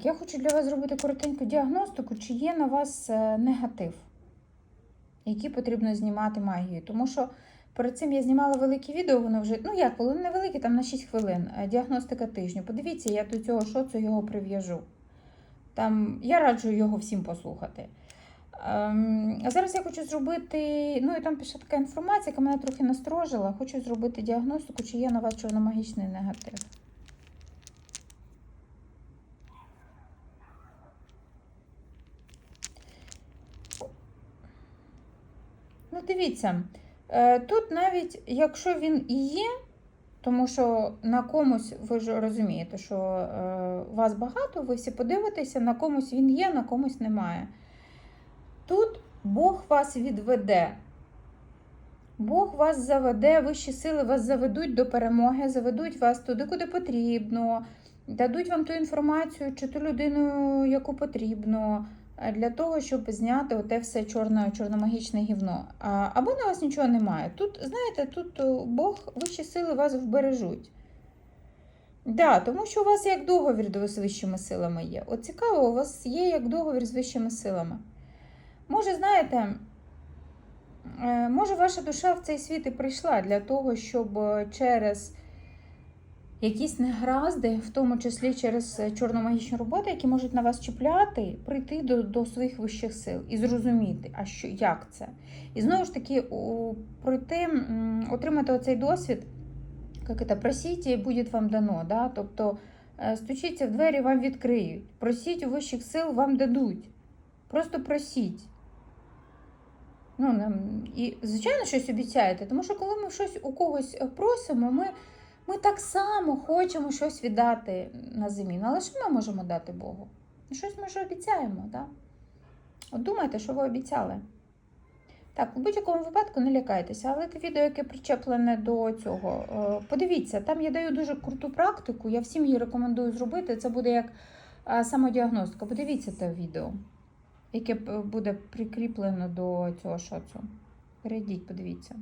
Так, я хочу для вас зробити коротеньку діагностику, чи є на вас е, негатив, який потрібно знімати магією. Тому що перед цим я знімала велике відео, воно вже, ну як, воно невелике, там на 6 хвилин. е, Діагностика тижню. Подивіться, я до цього шоцу його прив'яжу. Там я раджу його всім послухати. Ем, а зараз я хочу зробити, ну і там пише така інформація, яка мене трохи насторожила. Хочу зробити діагностику, чи є на вас чорномагічний негатив. Ну, дивіться, е, тут навіть якщо він і є, тому що на комусь, ви ж розумієте, що е, вас багато, ви всі подивитеся, на комусь він є, на комусь немає. Тут Бог вас відведе. Бог вас заведе, вищі сили вас заведуть до перемоги, заведуть вас туди, куди потрібно, дадуть вам ту інформацію чи ту людину, яку потрібно, для того, щоб зняти оте все чорне, чорномагічне гівно. Або на вас нічого немає. Тут, знаєте, тут Бог, вищі сили вас вбережуть. Да, тому що у вас як договір з вищими силами є. От цікаво, у вас є як договір з вищими силами. Може, знаєте, е, може, ваша душа в цей світ і прийшла для того, щоб е, через якісь негаразди, в тому числі через е, чорномагічні роботи, які можуть на вас чіпляти, прийти до, до своїх вищих сил і зрозуміти, а що, як це. І знову ж таки, пройти, отримати оцей досвід, як це, просіть, і буде вам дано. Да? Тобто е, стучіться в двері, вам відкриють. Просіть у вищих сил, вам дадуть. Просто просіть. Ну, і, звичайно, щось обіцяєте, тому що коли ми щось у когось е, просимо, ми, ми так само хочемо щось віддати на землі. Ну, але що ми можемо дати Богу? Ну, Щось ми ж обіцяємо, так? От думайте, що ви обіцяли. Так, у будь-якому випадку не лякайтеся, але те відео, яке причеплене до цього, е, подивіться, там я даю дуже круту практику, я всім її рекомендую зробити. Це буде як е, самодіагностика. Подивіться те відео, яке буде прикріплено до цього шоцу. Перейдіть, подивіться.